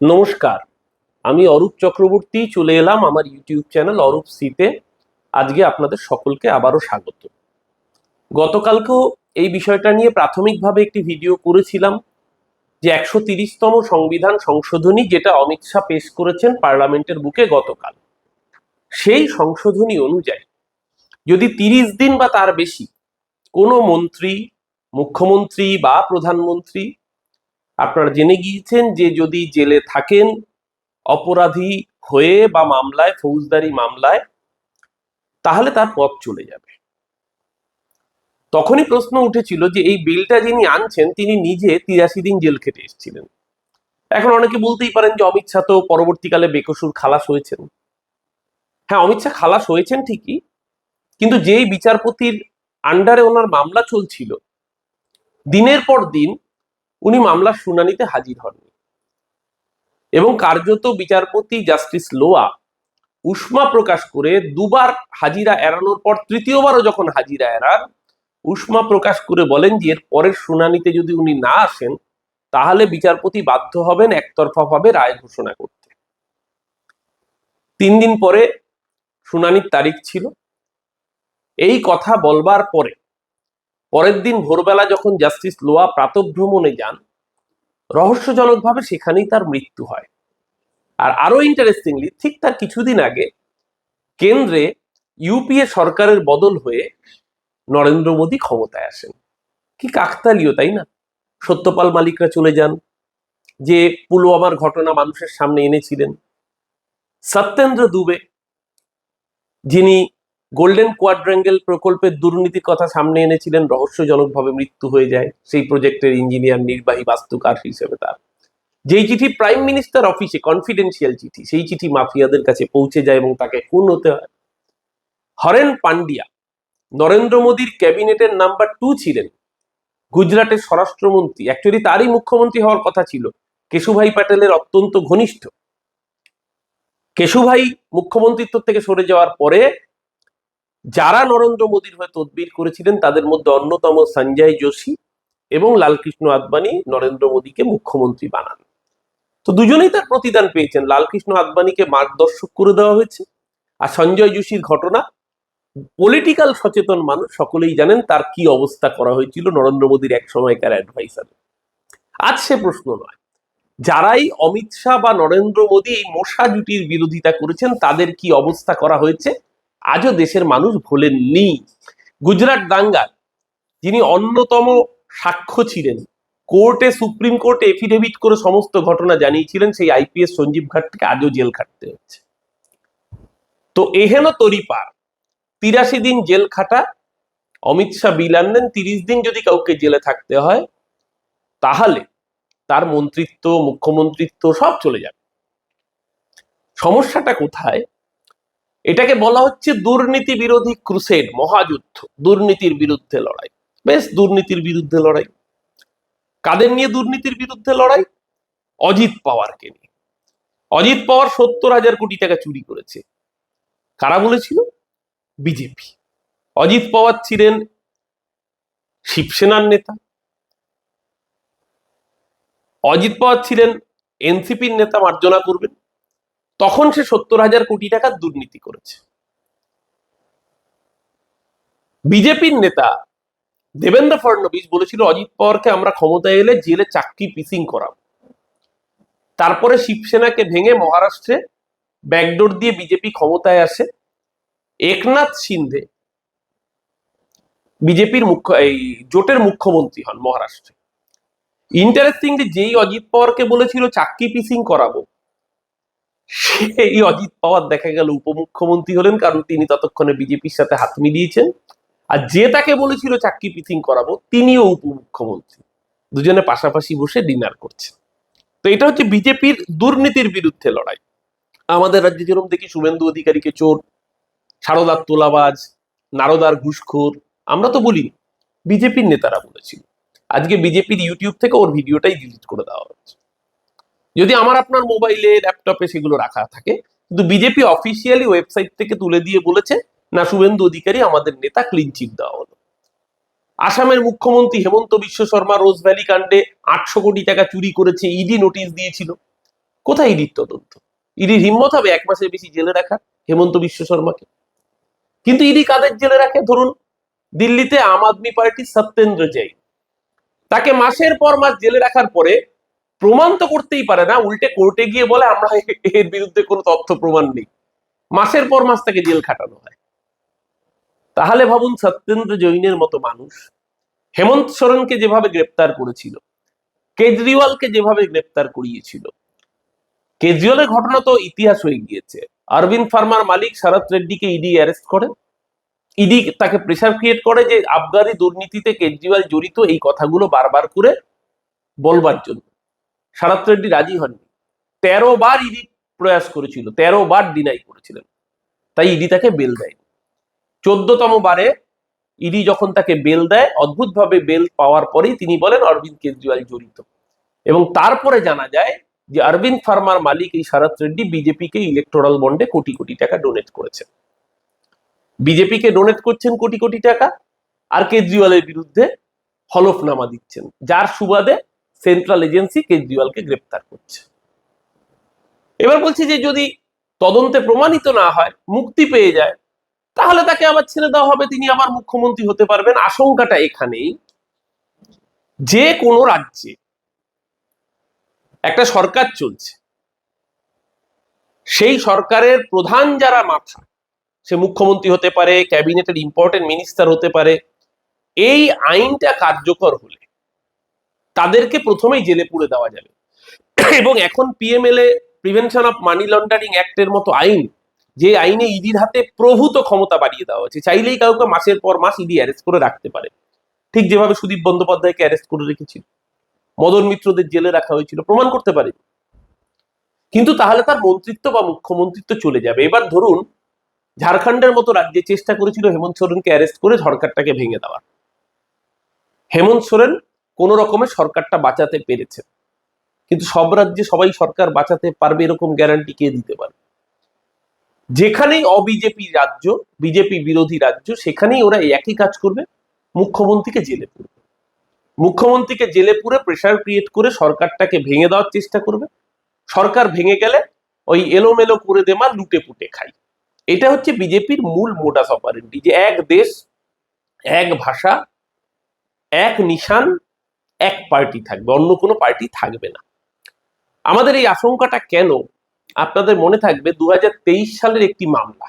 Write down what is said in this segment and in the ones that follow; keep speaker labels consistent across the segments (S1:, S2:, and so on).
S1: নমস্কার। আমি অরূপ চক্রবর্তী, চলে এলাম আমার ইউটিউব চ্যানেল অরূপ সিতে আজকে আপনাদের সকলকে আবারও স্বাগত। গতকালকেও এই বিষয়টা নিয়ে প্রাথমিকভাবে একটি ভিডিও করেছিলাম যে একশো তিরিশতম সংবিধান সংশোধনী যেটা অমিত শাহ পেশ করেছেন পার্লামেন্টের বুকে গতকাল। সেই সংশোধনী অনুযায়ী যদি তিরিশ দিন বা তার বেশি কোনো মন্ত্রী, মুখ্যমন্ত্রী বা প্রধানমন্ত্রী আপনারা জেনে গিয়েছেন যে যদি জেলে থাকেন, অপরাধী হয়ে বা মামলায়, ফৌজদারি মামলায়, তাহলে তার পথ চলে যাবে। তখনই প্রশ্ন উঠেছিল যে এই বিলটা যিনি আনছেন, তিনি নিজে তিরাশি দিন জেল খেটে এসেছিলেন। এখন অনেকে বলতেই পারেন যে অমিত শাহ তো পরবর্তীকালে বেকসুর খালাস হয়েছেন। হ্যাঁ অমিত শাহ খালাস হয়েছেন ঠিকই, কিন্তু যেই বিচারপতির আন্ডারে ওনার মামলা চলছিল, দিনের পর দিন উনি মামলার শুনানিতে হাজির হননি। এবং কার্যত বিচারপতি জাস্টিস লোয়া উষ্মা প্রকাশ করে দুবার হাজিরা এড়ানোর পর তৃতীয়বারও যখন হাজিরা এড়ান, উষ্মা প্রকাশ করে বলেন যে, এর পরের শুনানিতে যদি উনি না আসেন, তাহলে বিচারপতি বাধ্য হবেন একতরফাভাবে রায় ঘোষণা করতে। তিন দিন পরে শুনানির তারিখ ছিল। এই কথা বলবার পরে পরের দিন ভোরবেলা যখন জাস্টিস লোয়া প্রাতভ্রমণে যান, রহস্যজনকভাবে সেখানেই তার মৃত্যু হয়। আর আরও ইন্টারেস্টিংলি ঠিক তার কিছুদিন আগে কেন্দ্রে ইউপিএ সরকারের বদল হয়ে নরেন্দ্র মোদী ক্ষমতায় আসেন। কি কাকতালীয়, তাই না? সত্যপাল মালিকরা চলে যান, যে পুলওয়ামার ঘটনা মানুষের সামনে এনেছিলেন। সত্যেন্দ্র দুবে, যিনি গোল্ডেন কোয়াড্রাঙ্গেল প্রকল্পের দুর্নীতির কথা সামনে এনেছিলেন, রহস্যজনকভাবে মৃত্যু হয়ে যায় সেই প্রজেক্টের ইঞ্জিনিয়ার, নির্বাহী বাস্তুকার হিসেবে তার। যেই চিঠি প্রাইম মিনিস্টার অফিসে কনফিডেন্সিয়াল চিঠি, সেই চিঠি মাফিয়াদের কাছে পৌঁছে যায় এবং তাকে খুন হতে হয়। হরেন পান্ডিয়া, নরেন্দ্র মোদীর ক্যাবিনেটের নাম্বার টু ছিলেন। গুজরাটের স্বরাষ্ট্রমন্ত্রী অ্যাকচুয়ালি তারই মুখ্যমন্ত্রী হওয়ার কথা ছিল। কেশুভাই প্যাটেলের অত্যন্ত ঘনিষ্ঠ। কেশুভাই মুখ্যমন্ত্রিত্ব থেকে সরে যাওয়ার পরে যারা নরেন্দ্র মোদীর হয়ে তদবির করেছিলেন, তাদের মধ্যে অন্যতম সঞ্জয় যোশী এবং লালকৃষ্ণ আদবানি নরেন্দ্র মোদীকে মুখ্যমন্ত্রী বানান। তো দুজনেই তার প্রতিদান পেয়েছেন। লালকৃষ্ণ আদবানিকে মার্গদর্শক করে দেওয়া হয়েছে। আর সঞ্জয় যোশীর ঘটনা পলিটিক্যাল সচেতন মানুষ সকলেই জানেন তার কি অবস্থা করা হয়েছিল নরেন্দ্র মোদীর এক সময়কার অ্যাডভাইসার আজ সে প্রশ্ন নয়। যারাই অমিত শাহ বা নরেন্দ্র মোদী এই মশা জুটির বিরোধিতা করেছেন, তাদের কি অবস্থা করা হয়েছে? আজও দেশের মানুষ ভোলেননি। গুজরাট দাঙ্গার যিনি অন্যতম সাক্ষ্য ছিলেন, কোর্টে, সুপ্রিম কোর্টে এফিডেভিট করে সমস্ত ঘটনা জানিয়েছিলেন, সেই আইপিএস সঞ্জীব ঘাটকে আজও জেল খাটতে হচ্ছে। তো এহেন তরিপার তিরাশি দিন জেল খাটা, অমিত শাহ বিল আনলেন, তিরিশ দিন যদি কাউকে জেলে থাকতে হয়, তাহলে তার মন্ত্রিত্ব, মুখ্যমন্ত্রিত্ব সব চলে যাবে। সমস্যাটা কোথায়? এটাকে বলা হচ্ছে দুর্নীতি বিরোধী ক্রুসেড, মহাযুদ্ধ, দুর্নীতির বিরুদ্ধে লড়াই। বেশ, দুর্নীতির বিরুদ্ধে লড়াই। কাদের নিয়ে দুর্নীতির বিরুদ্ধে লড়াই? অজিত পাওয়ারকে নিয়ে। অজিত পাওয়ার সত্তর হাজার কোটি টাকা চুরি করেছে। কারা বলেছিল? বিজেপি। অজিত পাওয়ার ছিলেন শিবসেনার নেতা। অজিত পাওয়ার ছিলেন এনসিপির নেতা মার্জনা করবেন। তখন সে সত্তর হাজার কোটি টাকার দুর্নীতি করেছে। বিজেপির নেতা দেবেন্দ্র ফডনবিস বলেছিল, অজিত পাওয়ারকে আমরা ক্ষমতায় এলে জেলে চাকরি পিসিং করাবো। তারপরে শিবসেনাকে ভেঙে মহারাষ্ট্রে ব্যাকডোর দিয়ে বিজেপি ক্ষমতায় আসে। একনাথ সিন্ধে বিজেপির মুখ্য, এই জোটের মুখ্যমন্ত্রী হন মহারাষ্ট্রে। ইন্টারেস্টিং যেই অজিত পাওয়ারকে বলেছিল, চাকরি পিসিং করাবো। সেই অজিত পাওয়ার দেখা গেল উপমুখ্যমন্ত্রী হলেন, কারণ তিনি ততক্ষণে বিজেপির সাথে হাত মিলিয়েছেন। আর যে তাকে বলেছিল চাকরি পিথিং করাবো, তিনিও উপমুখ্যমন্ত্রী। দুজনে পাশাপাশি বসে ডিনার করছেন। তো এটা হচ্ছে বিজেপির দুর্নীতির বিরুদ্ধে লড়াই। আমাদের রাজ্যে যেরকম দেখি শুভেন্দু অধিকারীকে চোর, সারদার তোলাবাজ, নারদার ঘুষখোর, আমরা তো বলি বিজেপির নেতারা বলেছিল। আজকে বিজেপির ইউটিউব থেকে ওর ভিডিওটাই ডিলিট করে দেওয়া হচ্ছে যদি আমার আপনার মোবাইলে ল্যাপটপে সেগুলো রাখা থাকে, কিন্তু বিজেপি অফিসিয়ালি ওয়েবসাইট থেকে তুলে দিয়ে বলেছে, না, শুভেন্দু অধিকারী আমাদের নেতা ক্লিন চিট দেওয়া হলো। আসামের মুখ্যমন্ত্রী হেমন্ত বিশ্ব শর্মা রোজ ভ্যালি কাণ্ডে আটশো কোটি টাকা চুরি করেছে ইডি নোটিশ দিয়েছিল। কোথায় ইডির তদন্ত? ইডির হিম্মত হবে এক মাসের বেশি জেলে রাখা হেমন্ত বিশ্ব শর্মাকে? কিন্তু ইডি কাদের জেলে রাখে? ধরুন, দিল্লিতে আম আদমি পার্টি সত্যেন্দ্র জৈন। তাকে মাসের পর মাস জেলে রাখার পরে প্রমাণ তো করতেই পারে না, উল্টে কোর্টে গিয়ে বলে, আমরা এর বিরুদ্ধে কোনো তথ্য প্রমাণ নেই। মাসের পর মাস তাকে জেল খাটানো হয়। তাহলে ভাবুন, সত্যেন্দ্র জৈনের মতো মানুষ, হেমন্ত সোরেনকে যেভাবে গ্রেপ্তার করেছিল, কেজরিওয়ালকে যেভাবে গ্রেপ্তার করিয়েছিল, কেজরিওয়ালের ঘটনা তো ইতিহাস হয়ে গিয়েছে। অরবিন্দ ফার্মার মালিক শরৎ রেড্ডিকে ইডি অ্যারেস্ট করে ইডি তাকে প্রেশার ক্রিয়েট করে যে, আবগারি দুর্নীতিতে কেজরিওয়াল জড়িত, এই কথাগুলো বারবার করে বলবার জন্য। শরৎ রেড্ডি রাজি হননি। তেরো বার ইডি প্রয়াস করেছিল, তেরো বার ডিনাই করেছিলেন। তাই ইডি তাকে বেল দেয় চোদ্দতম বারে ইডি যখন তাকে বেল দেয়, অদ্ভুতভাবে বেল পাওয়ার পরেই তিনি বলেন অরবিন্দ কেজরিওয়াল জড়িত। এবং তারপরে জানা যায় যে অরবিন্দ ফার্মার মালিক এই শরৎ রেড্ডি বিজেপিকে ইলেকটোরাল বন্ডে কোটি কোটি টাকা ডোনেট করেছেন। বিজেপিকে ডোনেট করছেন কোটি কোটি টাকা, আর কেজরিওয়ালের বিরুদ্ধে হলফনামা দিচ্ছেন, যার সুবাদে সেন্ট্রাল এজেন্সি কেজরিওয়ালকে গ্রেপ্তার করছে। এবার বলছি যে যদি তদন্তে প্রমাণিত না হয়, মুক্তি পেয়ে যায়, তাহলে তাকে আবার ছেড়ে দেওয়া হবে, তিনি আবার মুখ্যমন্ত্রী হতে পারবেন। আশঙ্কাটা এখানেই যে কোনো রাজ্যে একটা সরকার চলছে, সেই সরকারের প্রধান যারা মাথা, সে মুখ্যমন্ত্রী হতে পারে, ক্যাবিনেটের ইম্পর্টেন্ট মিনিস্টার হতে পারে, এই আইনটা কার্যকর হলে তাদেরকে প্রথমেই জেলে পুড়ে দেওয়া যাবে। এবং এখন PMLA prevention of money laundering অ্যাক্টের মতো আইন, যে আইনে ইডির হাতে প্রভূত ক্ষমতা বাড়িয়ে দেওয়া হয়েছে, চাইলেই কাউকে মাসের পর মাস ইডি অ্যারেস্ট করে রাখতে পারে। ঠিক যেভাবে সুদীপ বন্দ্যোপাধ্যায়কে অ্যারেস্ট করে রেখেছিল, মদন মিত্রদের জেলে রাখা হয়েছিল, প্রমাণ করতে পারে। কিন্তু তাহলে তার মন্ত্রিত্ব বা মুখ্যমন্ত্রিত্ব চলে যাবে। এবার ধরুন, ঝাড়খণ্ডের মতো রাজ্যে চেষ্টা করেছিল হেমন্ত সোরেনকে অ্যারেস্ট করে সরকারটাকে ভেঙে দেওয়া। হেমন্ত সোরেন কোন রকমে সরকারটা বাঁচাতে পেরেছে। কিন্তু সব রাজ্যে সবাই সরকার বাঁচাতে পারবে এরকম গ্যারান্টি কে দিতে পারবে যেখানেই অবিজেপি রাজ্য, বিজেপি বিরোধী রাজ্য, সেখানেই ওরা একই কাজ করবে, মুখ্যমন্ত্রীকে জেলে পুরবে। মুখ্যমন্ত্রীকে জেলে পুরে প্রেশার ক্রিয়েট করে সরকারটাকে ভেঙে দেওয়ার চেষ্টা করবে। সরকার ভেঙে গেলে ওই এলোমেলো করে দেমা লুটে পুটে খাই এটা হচ্ছে বিজেপির মূল মোডাস অপারেন্টি যে এক দেশ, এক ভাষা, এক নিশান এক পার্টি থাকবে, অন্য কোনো পার্টি থাকবে না। আমাদের এই আশঙ্কাটা কেন? আপনাদের মনে থাকবে দুই হাজার তেইশ সালের একটি মামলা।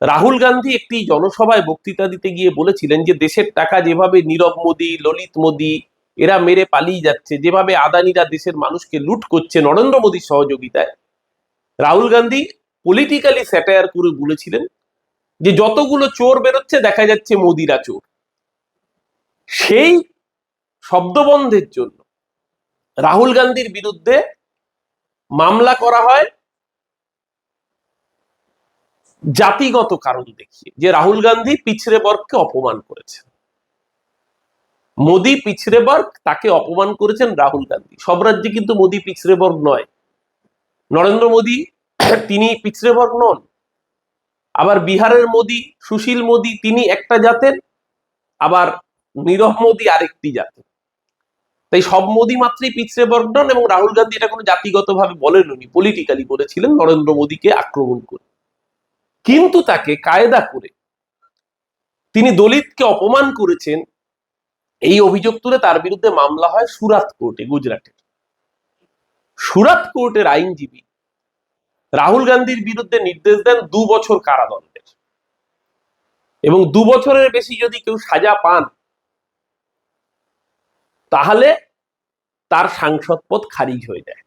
S1: রাহুল গান্ধী একটি জনসভায় বক্তৃতা দিতে গিয়ে বলেছিলেন যে, দেশের টাকা যেভাবে নীরব মোদী, ললিত মোদী, এরা মেরে পালিয়ে যাচ্ছে, যেভাবে আদানিরা দেশের মানুষকে লুট করছে নরেন্দ্র মোদীর সহযোগিতায়, রাহুল গান্ধী পলিটিক্যালি স্যাটায়ার করে বলেছিলেন যে, যতগুলো চোর বেরোচ্ছে, দেখা যাচ্ছে মোদিরা চোর। সেই শব্দবন্ধের জন্য। রাহুল গান্ধীর বিরুদ্ধে মামলা করা হয় জাতিগত কারণ দেখিয়ে, যে রাহুল গান্ধী পিছড়ে বর্গকে অপমান করেছেন। মোদী পিছড়ে বর্গ তাকে অপমান করেছেন রাহুল গান্ধী। সব রাজ্যে কিন্তু মোদী পিছড়ে বর্গ নয়। নরেন্দ্র মোদী তিনি পিছড়ে বর্গ নন। আবার বিহারের মোদী, সুশীল মোদী, তিনি একটা জাতের। আবার নীরব মোদী আরেকটি জাতের। তাই সব মোদী মাত্রই পিছড়ে বর্গ নন এবং রাহুল গান্ধী এটা কোনো জাতিগতভাবে বলেননি পলিটিক্যালি বলেছিলেন নরেন্দ্র মোদীকে আক্রমণ করে। কিন্তু তাকে কায়দা করে তিনি দলিতকে অপমান করেছেন, এই অভিযোগ তুলে তার বিরুদ্ধে মামলা হয় সুরাত কোর্টে, গুজরাটের। সুরাত কোর্টের আইনজীবী রাহুল গান্ধীর বিরুদ্ধে নির্দেশ দেন দু বছর কারাদণ্ডের। এবং দু বছরের বেশি যদি কেউ সাজা পান তাহলে তার সাংসদ পদ খারিজ হয়ে যায়।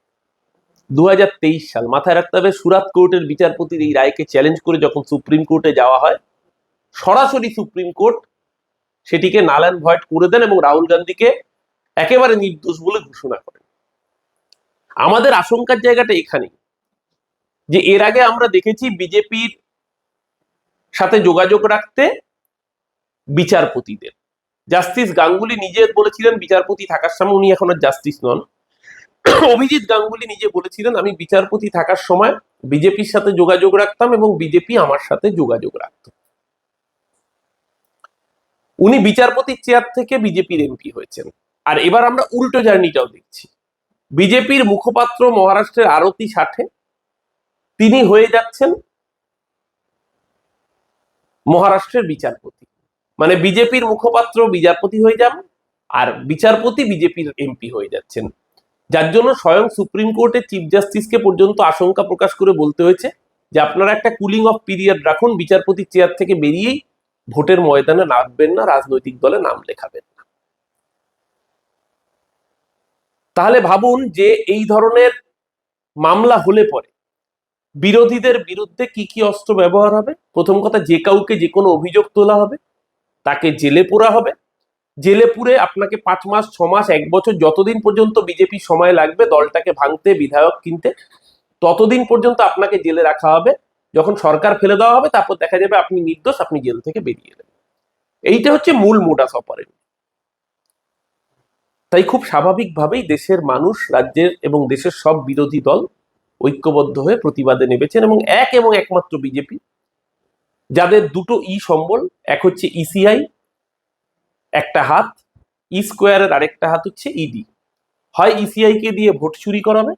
S1: দু হাজার তেইশ সাল মাথায় রাখতে হবে, সুরাত কোর্টের বিচারপতির এই রায়কে চ্যালেঞ্জ করে যখন সুপ্রিম কোর্টে যাওয়া হয়, সরাসরি সুপ্রিম কোর্ট সেটিকে নাল অ্যান্ড ভয়েড করে দেন এবং রাহুল গান্ধীকে একেবারে নির্দোষ বলে ঘোষণা করেন। আমাদের আশঙ্কার জায়গাটা এখানে যে এর আগে আমরা দেখেছি বিজেপির সাথে যোগাযোগ রাখতে বিচারপতিদের। জাস্টিস গাঙ্গুলি নিজে বলেছিলেন, বিচারপতি থাকার সময় উনি এখন আর জাস্টিস নন। অভিজিৎ গাঙ্গুলি নিজে বলেছিলেন, আমি বিচারপতি থাকার সময় বিজেপির সাথে যোগাযোগ রাখতাম এবং বিজেপি আমার সাথে যোগাযোগ রাখত। উনি বিচারপতির চেয়ার থেকে বিজেপির এমপি হয়েছেন। আর এবার আমরা উল্টো জার্নিটাও দেখছি। বিজেপির মুখপাত্র মহারাষ্ট্রের আরতি ষাঠে তিনি হয়ে যাচ্ছেন মহারাষ্ট্রের বিচারপতি। মানে বিজেপির মুখপাত্র বিচারপতি হয়ে যান আর বিচারপতি বিজেপির এমপি হয়ে যাচ্ছেন। যার জন্য স্বয়ং সুপ্রিম কোর্টের চিফ জাস্টিসকে পর্যন্ত আশঙ্কা প্রকাশ করে বলতে হয়েছে যে আপনারা একটা কুলিং অফ পিরিয়ড রাখুন, বিচারপতি চেয়ার থেকে বেরিয়েই ভোটের ময়দানে নামবেন না, রাজনৈতিক দলে নাম লেখাবেন না। তাহলে ভাবুন যে এই ধরনের মামলা হলে পরে বিরোধীদের বিরুদ্ধে কি কি অস্ত্র ব্যবহার হবে? প্রথম কথা, যে কাউকে যে কোনো অভিযোগ তোলা হবে। তাকে জেলে পোড়া হবে। জেলে পুরে আপনাকে পাঁচ মাস, ছ মাস, এক বছর যতদিন পর্যন্ত বিজেপি সময় লাগবে দলটাকে ভাঙতে, বিধায়ক কিনতে, ততদিন পর্যন্ত আপনাকে জেলে রাখা হবে। যখন সরকার ফেলে দেওয়া হবে, তারপর দেখা যাবে আপনি নির্দোষ, আপনি জেল থেকে বেরিয়ে এলেন এইটা হচ্ছে মূল মোটা অপারেন্ড তাই খুব স্বাভাবিকভাবেই দেশের মানুষ, রাজ্যের এবং দেশের সব বিরোধী দল ঐক্যবদ্ধ হয়ে প্রতিবাদে নেমেছেন এবং এক এবং একমাত্র বিজেপি। যাদের দুটো ই সম্বল, এক হচ্ছে ইসিআই একটা হাত ই স্কোয়ারের আরেকটা হাত হচ্ছে ইডি হয় ইসিআই কে দিয়ে ভোট চুরি করাবে,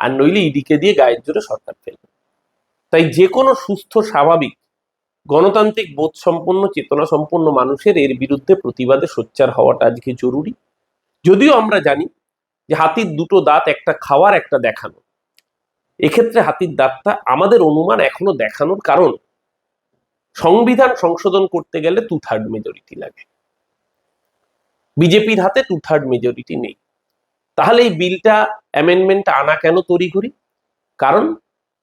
S1: আর নইলে ইডি কে দিয়ে গায়ের জোরে সরকার ফেলবে। তাই যে কোনো সুস্থ, স্বাভাবিক, গণতান্ত্রিক বোধ সম্পন্ন চেতনা সম্পন্ন মানুষের এর বিরুদ্ধে প্রতিবাদে সোচ্চার হওয়াটা আজকে জরুরি। যদিও আমরা জানি যে হাতির দুটো দাঁত, একটা খাওয়ার, একটা দেখানো। এক্ষেত্রে হাতির দাঁতটা আমাদের অনুমান এখনও দেখানোর কারণ সংবিধান সংশোধন করতে গেলে টু থার্ড মেজরিটি লাগে। বিজেপির হাতে টু থার্ড মেজরিটি নেই। তাহলে এই বিলটা অ্যামেন্ডমেন্ট আনা কেন তৈরি করি কারণ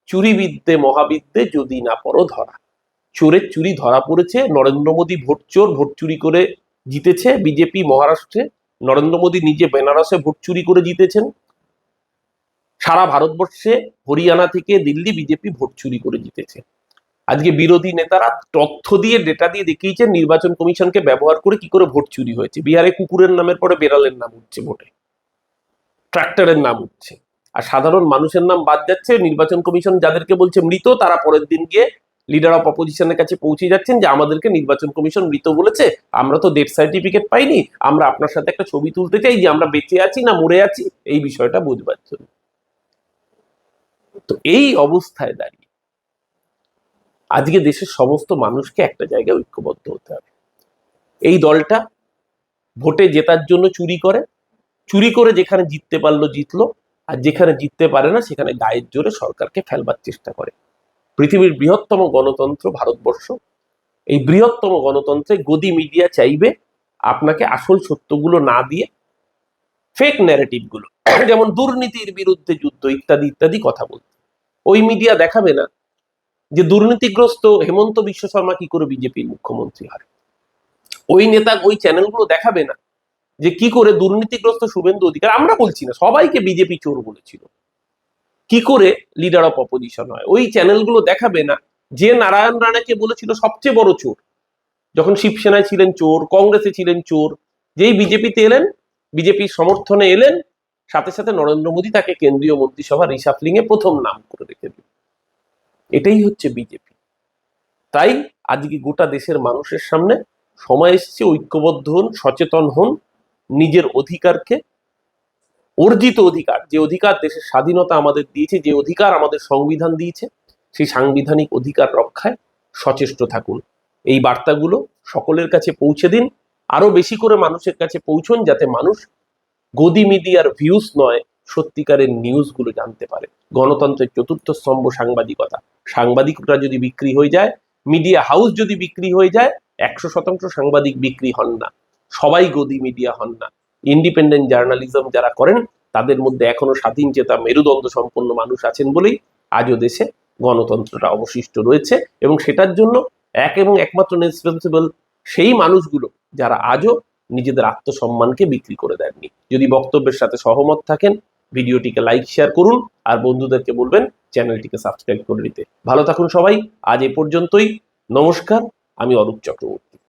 S1: চুরি বিদ্যে মহাবিদ্যে যদি না পড়ো, ধরা। চোরের চুরি ধরা পড়েছে, নরেন্দ্র মোদী ভোট চোর ভোট চুরি করে জিতেছে বিজেপি মহারাষ্ট্রে, নরেন্দ্র মোদী নিজে বেনারসে ভোট চুরি করে জিতেছেন। সারা ভারতবর্ষে হরিয়ানা থেকে দিল্লি বিজেপি ভোট চুরি করে জিতেছে। আজকে বিরোধী নেতারা তথ্য দিয়ে ডেটা দিয়ে দেখিয়েছেন নির্বাচন কমিশনকে ব্যবহার করে কি করে ভোট চুরি হয়েছে। বিহারে কুকুরের নামের পরে বেড়ালের নাম উঠছে ভোটে। ট্রাক্টরের নাম উঠছে। আর সাধারণ মানুষের নাম বাদ যাচ্ছে। নির্বাচন কমিশন যাদেরকে বলছে মৃত, তারা পরের দিন গিয়ে লিডার অফ অপোজিশনের কাছে পৌঁছে যাচ্ছেন যে আমাদেরকে নির্বাচন কমিশন মৃত বলেছে। আমরা তো ডেথ সার্টিফিকেট পাইনি। আমরা আপনার সাথে একটা ছবি তুলতে চাই যে আমরা বেঁচে আছি না মরে আছি। এই বিষয়টা বুঝবার জন্য। তো এই অবস্থায় দাঁড়িয়ে আজকে দেশের সমস্ত মানুষকে একটা জায়গায় ঐক্যবদ্ধ হতে হবে। এই দলটা ভোটে জেতার জন্য চুরি করে চুরি করে যেখানে জিততে পারল জিতলো, আর যেখানে জিততে পারে না সেখানে গায়ের জোরে সরকারকে ফেলবার চেষ্টা করে। পৃথিবীর বৃহত্তম গণতন্ত্র, ভারতবর্ষ, এই বৃহত্তম গণতন্ত্রে গদি মিডিয়া চাইবে আপনাকে আসল সত্যগুলো না দিয়ে ফেক ন্যারেটিভগুলো যেমন দুর্নীতির বিরুদ্ধে যুদ্ধ ইত্যাদি ইত্যাদি কথা বলতে। ওই মিডিয়া দেখাবে না যে দুর্নীতিগ্রস্ত হেমন্ত বিশ্ব শর্মা কি করে বিজেপির মুখ্যমন্ত্রী হয়? ওই নেতা ওই চ্যানেলগুলো দেখাবে না যে কি করে দুর্নীতিগ্রস্ত শুভেন্দু অধিকার, আমরা বলছি না, সবাইকে বিজেপি চোর বলেছিল। কি করে লিডার অফ অপোজিশন হয়? ওই চ্যানেলগুলো দেখাবে না যে নারায়ণ রানাকে বলেছিল সবচেয়ে বড় চোর। যখন শিবসেনায় ছিলেন চোর, কংগ্রেসে ছিলেন চোর, যেই বিজেপিতে এলেন, বিজেপির সমর্থনে এলেন, সাথে সাথে নরেন্দ্র মোদী তাকে কেন্দ্রীয় মন্ত্রিসভা রিসাফলিং এ প্রথম নাম করে রেখে দিল এটাই হচ্ছে বিজেপি। তাই আজকে গোটা দেশের মানুষের সামনে সময় এসেছে, ঐক্যবদ্ধ হন, সচেতন হন, নিজের অধিকারকে অর্জিত অধিকার, যে অধিকার দেশের স্বাধীনতা আমাদের দিয়েছে, যে অধিকার আমাদের সংবিধান দিয়েছে, সেই সাংবিধানিক অধিকার রক্ষায় সচেষ্ট থাকুন। এই বার্তাগুলো সকলের কাছে পৌঁছে দিন। আরও বেশি করে মানুষের কাছে পৌঁছন, যাতে মানুষ গদি মিডিয়ার ভিউজ নয় সত্যিকারের নিউজগুলো জানতে পারে। গণতন্ত্রের চতুর্থ স্তম্ভ সাংবাদিকতা। সাংবাদিকরা যদি বিক্রি হয়ে যায় মিডিয়া হাউস যদি বিক্রি হয়ে যায়, একশো শতাংশ সাংবাদিক বিক্রি হন না। সবাই গদি মিডিয়া হন না। ইন্ডিপেন্ডেন্ট জার্নালিজম যারা করেন, তাদের মধ্যে এখনও স্বাধীন চেতা মেরুদণ্ড সম্পন্ন মানুষ আছেন বলেই আজও দেশে গণতন্ত্রটা অবশিষ্ট রয়েছে এবং সেটার জন্য এক এবং একমাত্র রেসপন্সিবল সেই মানুষগুলো যারা আজও নিজেদের আত্মসম্মানকে বিক্রি করে দেননি। যদি বক্তব্যের সাথে সহমত থাকেন ভিডিওটিকে লাইক শেয়ার করুন আর বন্ধুদেরকে বলবেন চ্যানেলটিকে সাবস্ক্রাইব করে নিতে। ভালো থাকুন সবাই। আজ এ পর্যন্তই। নমস্কার। আমি অরূপ চক্রবর্তী।